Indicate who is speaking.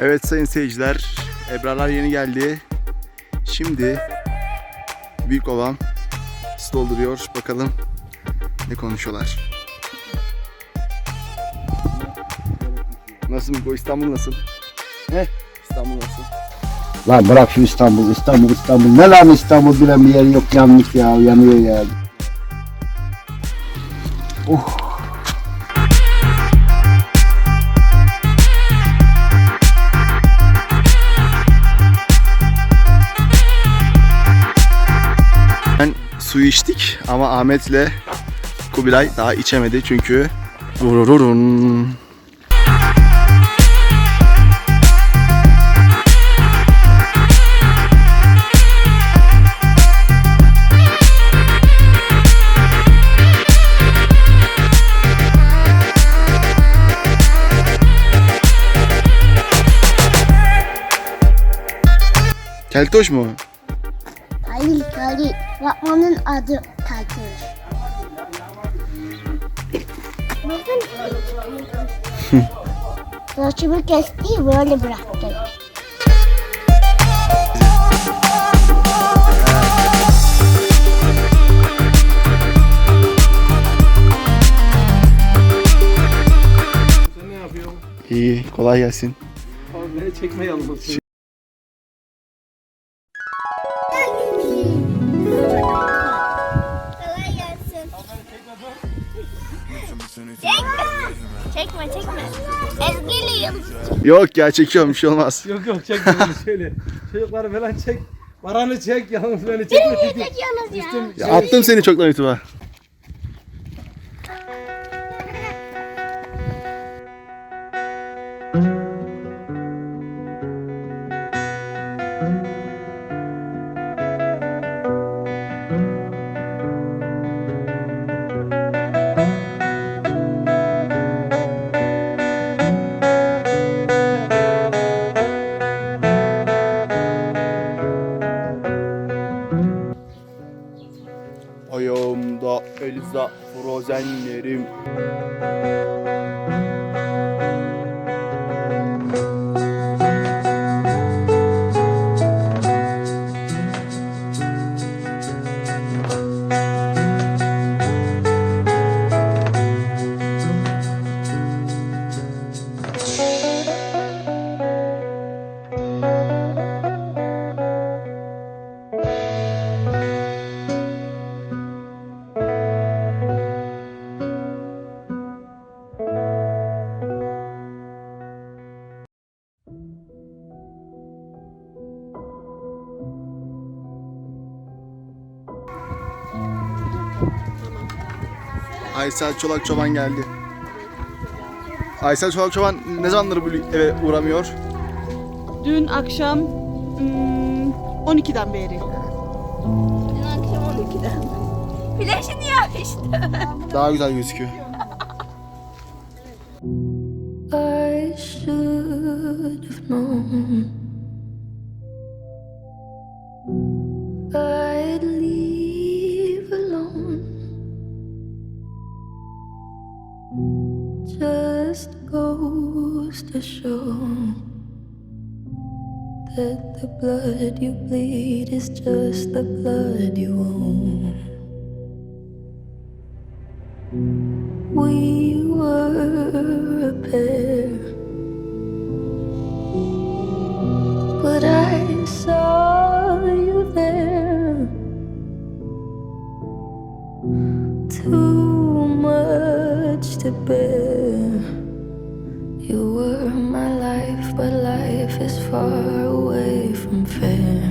Speaker 1: Evet sayın seyirciler, Ebrarlar yeni geldi. Şimdi büyük babam su dolduruyor. Bakalım ne konuşuyorlar. Nasıl bu İstanbul nasıl? Ne? İstanbul nasıl?
Speaker 2: Lan bırak şu İstanbul, İstanbul, İstanbul. Ne lan İstanbul bilen bir yer yok yanmış ya, yanıyor ya. Oh.
Speaker 1: Suyu içtik ama Ahmet'le Kubilay daha içemedi çünkü Vurururun. Keltoş mu?
Speaker 3: Hayır hayır. Fatma'nın adı Kalkır. Bakın. Saçımı kesti böyle bıraktım.
Speaker 4: Sen ne yapıyorsun?
Speaker 1: İyi, kolay gelsin.
Speaker 4: Abi beni çekme
Speaker 3: Çekme. Çekme. Ezgiliyim.
Speaker 1: Yok ya çekiyorum bir şey olmaz.
Speaker 4: Yok yok çekme beni şöyle. Çocukları falan çek. Baranı çek yalnız beni çekme çünkü.
Speaker 3: Çekiyorsunuz ya.
Speaker 1: Ya attım seni çoktan YouTube'a. Elza Frozenlerim. Aysel Çolak Çoban geldi. Aysel Çolak Çoban ne zamandır bu eve uğramıyor?
Speaker 5: Dün akşam hmm, 12'den beri.
Speaker 3: Dün akşam 12'den. Flaşını yapmıştı.
Speaker 1: Daha güzel gözüküyor.
Speaker 6: I should have known Just goes to show That the blood you bleed is just the blood you own We were a pair, but I saw you there. Too much to bear. Life is far away from fair.